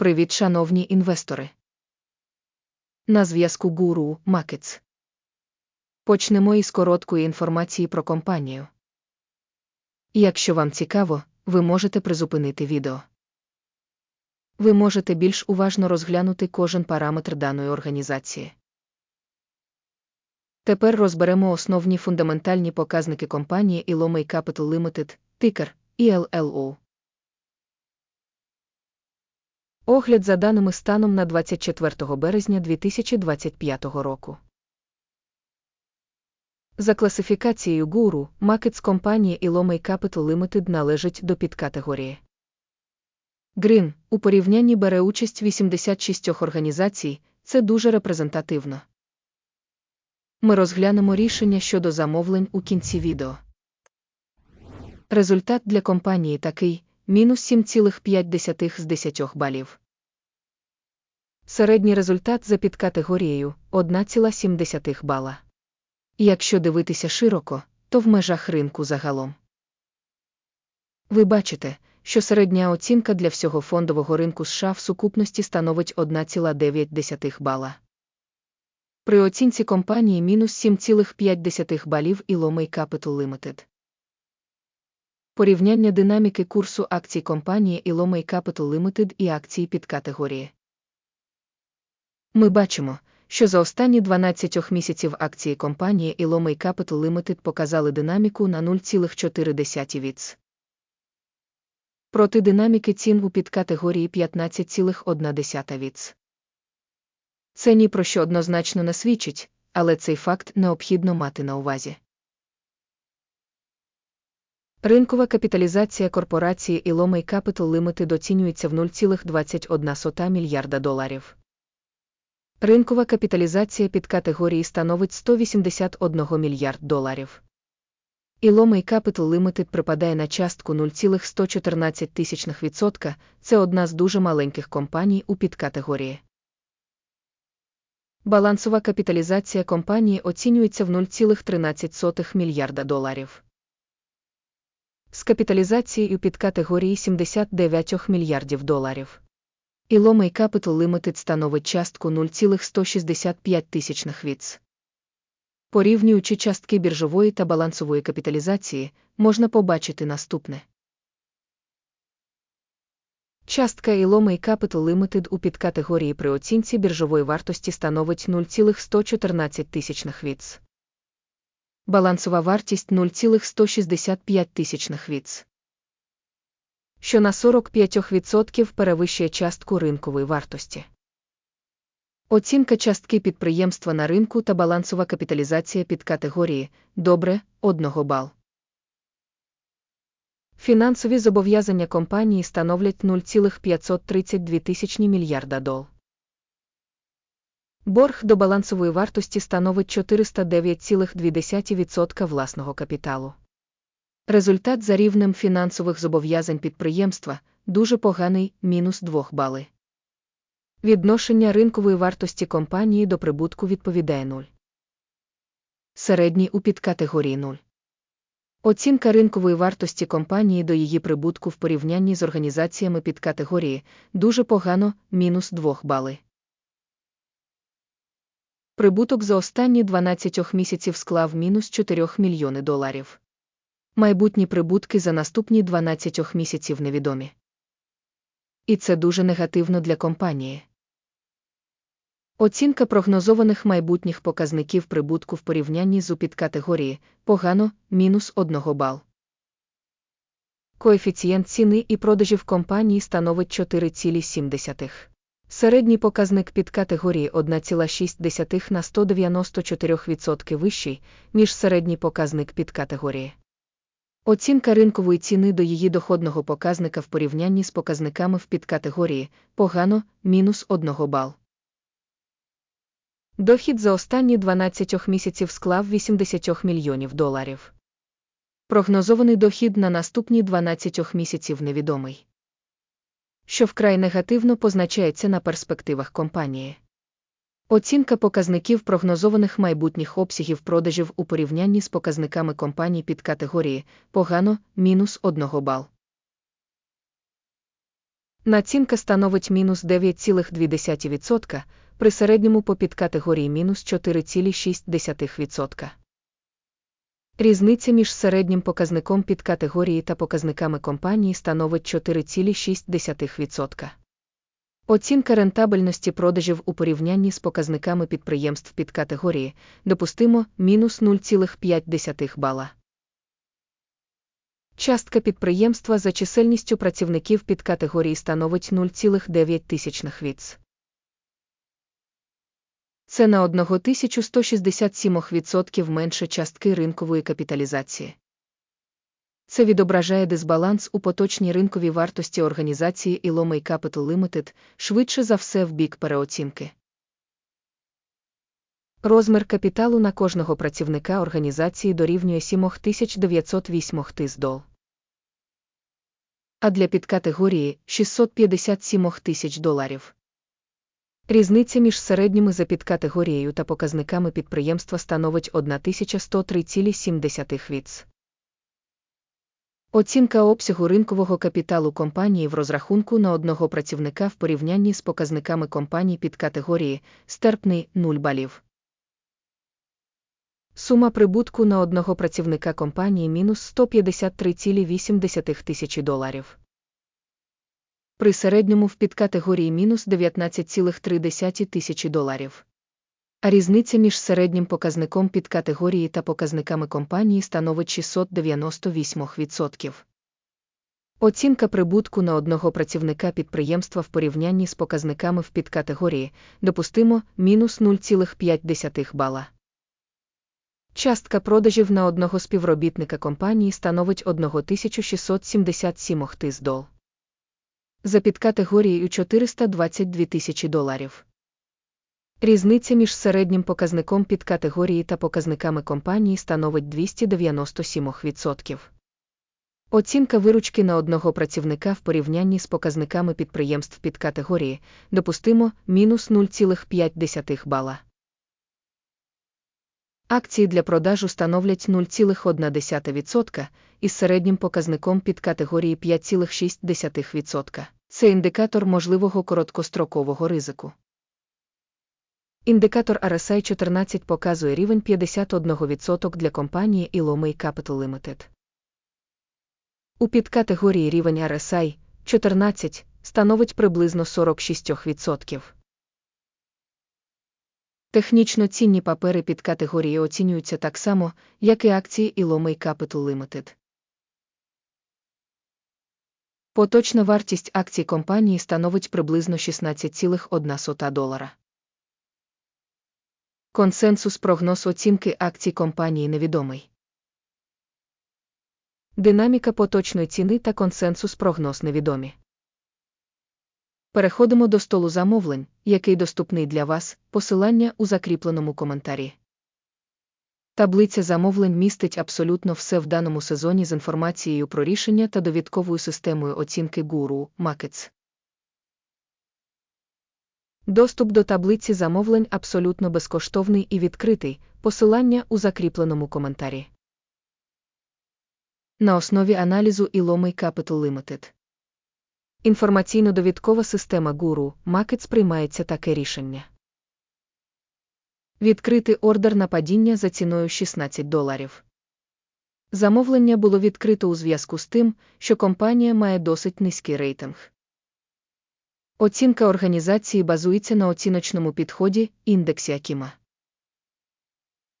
Привіт, шановні інвестори. На зв'язку Гуру Макетс. Почнемо із короткої інформації про компанію. Якщо вам цікаво, ви можете призупинити відео. Ви можете більш уважно розглянути кожен параметр даної організації. Тепер розберемо основні фундаментальні показники компанії Elomay Capital Limited, тикер ELLO. Огляд за даними станом на 24 березня 2025 року. За класифікацією гуру, Макетс компанії Elomay Capital Limited належить до підкатегорії. Грін у порівнянні бере участь 86 організацій, це дуже репрезентативно. Ми розглянемо рішення щодо замовлень у кінці відео. Результат для компанії такий мінус 7,5 з 10 балів. Середній результат за підкатегорією 1,7 бала. Якщо дивитися широко, то в межах ринку загалом. Ви бачите, що середня оцінка для всього фондового ринку США в сукупності становить 1,9 бала. При оцінці компанії мінус 7,5 балів і Lomay Capital Limited. Порівняння динаміки курсу акцій компанії Elomay Capital Limited і акції підкатегорії. Ми бачимо, що за останні 12 місяців акції компанії Elomay Capital Limited показали динаміку на 0,4 віц. Проти динаміки цін у підкатегорії 15,1 віц. Це ні про що однозначно не свідчить, але цей факт необхідно мати на увазі. Ринкова капіталізація корпорації Elomay Capital Limited оцінюється в 0,21 мільярда доларів. Ринкова капіталізація під категорії становить 181 мільярд доларів. Elomay Capital Limited припадає на частку 0,114%, це одна з дуже маленьких компаній у підкатегорії. Балансова капіталізація компанії оцінюється в 0,13 мільярда доларів. З капіталізацією під категорії 79 мільярдів доларів. Elomay Capital Limited становить частку 0,165 тисячних віц. Порівнюючи частки біржової та балансової капіталізації, можна побачити наступне. Частка Elomay Capital Limited у підкатегорії при оцінці біржової вартості становить 0,114 тисячних віц. Балансова вартість 0,165 тисячних віц. Що на 45% перевищує частку ринкової вартості. Оцінка частки підприємства на ринку та балансова капіталізація під категорії добре 1 бал. Фінансові зобов'язання компанії становлять 0,532 тисячні мільярда дол. Борг до балансової вартості становить 409,2% власного капіталу. Результат за рівнем фінансових зобов'язань підприємства дуже поганий мінус 2 бали. Відношення ринкової вартості компанії до прибутку відповідає 0. Середній у підкатегорії 0. Оцінка ринкової вартості компанії до її прибутку в порівнянні з організаціями підкатегорії дуже погано мінус 2 бали. Прибуток за останні 12 місяців склав мінус 4 мільйони доларів. Майбутні прибутки за наступні 12 місяців невідомі. І це дуже негативно для компанії. Оцінка прогнозованих майбутніх показників прибутку в порівнянні з підкатегорії погано мінус 1 бал. Коефіцієнт ціни і продажів компанії становить 4,7. Середній показник під категорії 1,6 на 194% вищий, ніж середній показник під категорії. Оцінка ринкової ціни до її доходного показника в порівнянні з показниками в підкатегорії погано мінус 1 бал. Дохід за останні 12 місяців склав 80 мільйонів доларів. Прогнозований дохід на наступні 12 місяців невідомий. Що вкрай негативно позначається на перспективах компанії. Оцінка показників прогнозованих майбутніх обсягів продажів у порівнянні з показниками компаній під категорії погано мінус 1 бал. Націнка становить мінус 9,2%, при середньому по підкатегорії мінус 4,6%. Різниця між середнім показником підкатегорії та показниками компанії становить 4,6%. Оцінка рентабельності продажів у порівнянні з показниками підприємств підкатегорії допустимо мінус 0,5 бала. Частка підприємства за чисельністю працівників підкатегорії становить 0,9 віц. Це на 1167% менше частки ринкової капіталізації. Це відображає дисбаланс у поточній ринковій вартості організації Ilomay Capital Limited, швидше за все в бік переоцінки. Розмір капіталу на кожного працівника організації дорівнює 7908 тис. А для підкатегорії 657 тисяч доларів. Різниця між середніми за підкатегорією та показниками підприємства становить 1103,7 віц. Оцінка обсягу ринкового капіталу компанії в розрахунку на одного працівника в порівнянні з показниками компаній під категорії стерпний 0 балів. Сума прибутку на одного працівника компанії мінус 153,8 тисячі доларів. При середньому в підкатегорії мінус 19,3 тисячі доларів. А різниця між середнім показником підкатегорії та показниками компанії становить 698%. Оцінка прибутку на одного працівника підприємства в порівнянні з показниками в підкатегорії допустимо мінус 0,5 бала. Частка продажів на одного співробітника компанії становить 1677 тис дол. За підкатегорією 422 тисячі доларів. Різниця між середнім показником підкатегорії та показниками компанії становить 297%. Оцінка виручки на одного працівника в порівнянні з показниками підприємств підкатегорії допустимо мінус 0,5 бала. Акції для продажу становлять 0,1% із середнім показником підкатегорії 5,6%. Це індикатор можливого короткострокового ризику. Індикатор RSI 14 показує рівень 51% для компанії Ilomay Capital Limited. У підкатегорії рівень RSI 14 становить приблизно 46%. Технічно цінні папери під категорії оцінюються так само, як і акції Ilomay Capital Limited. Поточна вартість акцій компанії становить приблизно 16,1 долара. Консенсус прогноз оцінки акцій компанії невідомий. Динаміка поточної ціни та консенсус прогноз невідомі. Переходимо до столу замовлень, який доступний для вас, посилання у закріпленому коментарі. Таблиця замовлень містить абсолютно все в даному сезоні з інформацією про рішення та довідковою системою оцінки Guru Markets. Доступ до таблиці замовлень абсолютно безкоштовний і відкритий, посилання у закріпленому коментарі. На основі аналізу Ilomay Capital Limited. Інформаційно-довідкова система Guru Markets приймається таке рішення. Відкрити ордер на падіння за ціною 16 доларів. Замовлення було відкрито у зв'язку з тим, що компанія має досить низький рейтинг. Оцінка організації базується на оціночному підході індексі Акіма.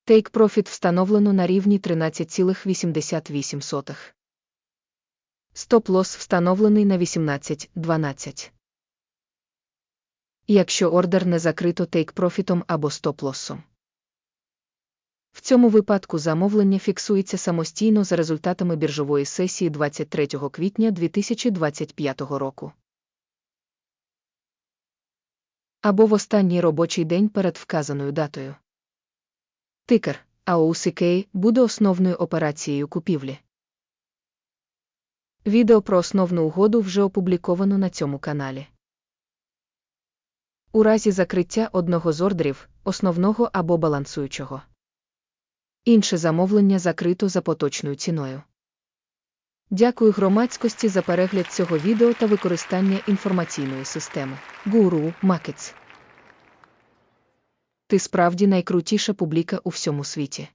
Take Profit встановлено на рівні 13,88. Стоп-лосс встановлений на 18,12. Якщо ордер не закрито тейк-профітом або стоп-лоссом. В цьому випадку замовлення фіксується самостійно за результатами біржової сесії 23 квітня 2025 року. Або в останній робочий день перед вказаною датою. Тикер AOCK буде основною операцією купівлі. Відео про основну угоду вже опубліковано на цьому каналі. У разі закриття одного з ордерів, основного або балансуючого. Інше замовлення закрито за поточною ціною. Дякую громадськості за перегляд цього відео та використання інформаційної системи. Гуру Макетс. Ти справді найкрутіша публіка у всьому світі.